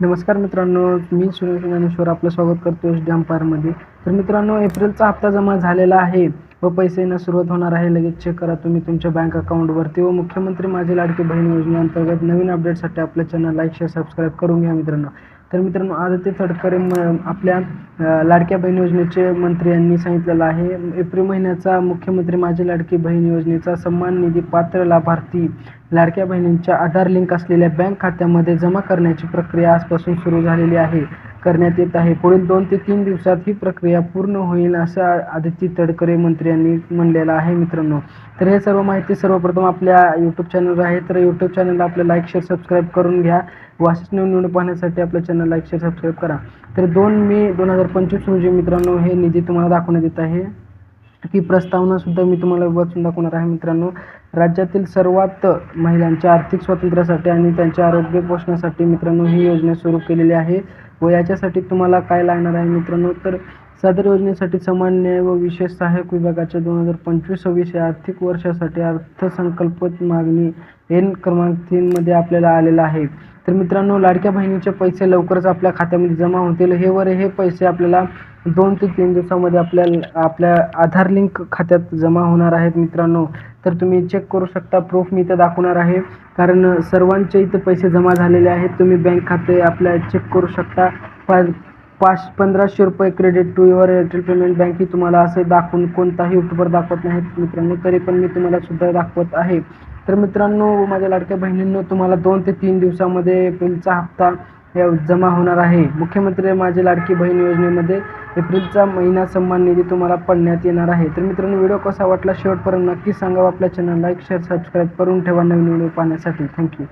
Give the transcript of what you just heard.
नमस्कार मित्रांनो मी सुनील ज्ञानेश्वर आपलं स्वागत करतो एस डी अंपायरमध्ये. तर मित्रांनो एप्रिलचा हप्ता जमा झालेला आहे व पैसे येणं सुरुवात होणार आहे. लगेच चेक करा तुम्ही तुमच्या बँक अकाउंटवरती व मुख्यमंत्री माझी लाडकी बहीण योजनेअंतर्गत नवीन अपडेटसाठी आपलं चॅनल लाईक शेअर सबस्क्राईब करून घ्या मित्रांनो. तर मित्रांनो आदित्य तडकरे म आपल्या लाडक्या बहीण योजनेचे मंत्री यांनी सांगितलेलं आहे. एप्रिल महिन्याचा मुख्यमंत्री माझी लाडकी बहीण योजनेचा सन्मान निधी पात्र लाभार्थी लाडक्या बहिणींच्या आधार लिंक असलेल्या बँक खात्यामध्ये जमा करण्याची प्रक्रिया आजपासून सुरू झालेली आहे. करण्यात येत आहे. पुढील दोन ते तीन दिवसात ही प्रक्रिया पूर्ण होईल असं आदित्य तडकरे मंत्री यांनी म्हणलेलं आहे मित्रांनो. तर हे सर्व माहिती सर्वप्रथम आपल्या यूट्यूब चॅनलवर आहे. तर यूट्यूब चॅनलला आपलं लाईक शेअर सबस्क्राईब करून घ्या. व निवडणूक पाहण्यासाठी आपलं चॅनल लाईक शेअर सबस्क्राईब करा. तर दोन मे दोन हजार पंचवीस रोजी मित्रांनो हे निधी तुम्हाला दाखवण्यात येत आहे. की प्रस्तावनासुद्धा मी तुम्हाला वाचून दाखवणार आहे मित्रांनो. राज्यातील सर्वात महिलांच्या आर्थिक स्वातंत्र्यासाठी आणि त्यांच्या आरोग्य पोषणासाठी मित्रांनो ही योजना सुरू केलेली आहे व याच्यासाठी तुम्हाला काय लागणार आहे मित्रांनो? तर सदर योजनेसाठी समान न्याय व विशेष सहाय्यक विभागाच्या दोन हजार पंचवीस सव्वीस या आर्थिक वर्षासाठी अर्थसंकल्प मागणी एन क्रमांक तीनमध्ये आपल्याला आलेला आहे. तर मित्रांनो लाडक्या बहिणीचे पैसे लवकरच आपल्या खात्यामध्ये जमा होतील. हे वर हे पैसे आपल्याला दोन ते तीन दिवसामध्ये आपल्या आपल्या आधार लिंक खात्यात जमा होणार आहेत मित्रांनो. तर तुम्ही चेक करू शकता. प्रूफ मी इथं दाखवणार आहे. कारण सर्वांचे इथं पैसे जमा झालेले आहेत. तुम्ही बँक खाते आपल्या चेक करू शकता. पाच पंधराशे रुपये credit to your Airtel payment bank ही तुम्हाला असे दाखवून कोणताही यूट्यूबर दाखवत नाहीत. मित्रांनो तरी पण मी तुम्हाला सुद्धा दाखवत आहे. तर मित्रांनो माझ्या लाडक्या बहिणींनो तुम्हाला दोन ते तीन दिवसामध्ये एप्रिलचा हप्ता जमा होणार आहे. मुख्यमंत्री माझी लाडकी बहीण योजनेमध्ये एप्रिलचा महिना सन्मान निधी तुम्हाला पडण्यात येणार आहे. तर मित्रांनो व्हिडिओ कसा वाटला शेवटपर्यंत नक्की सांगा आपल्या चॅनल लाईक शेअर सबस्क्राईब करून ठेवा नवीन व्हिडिओ पाहण्यासाठी. थँक्यू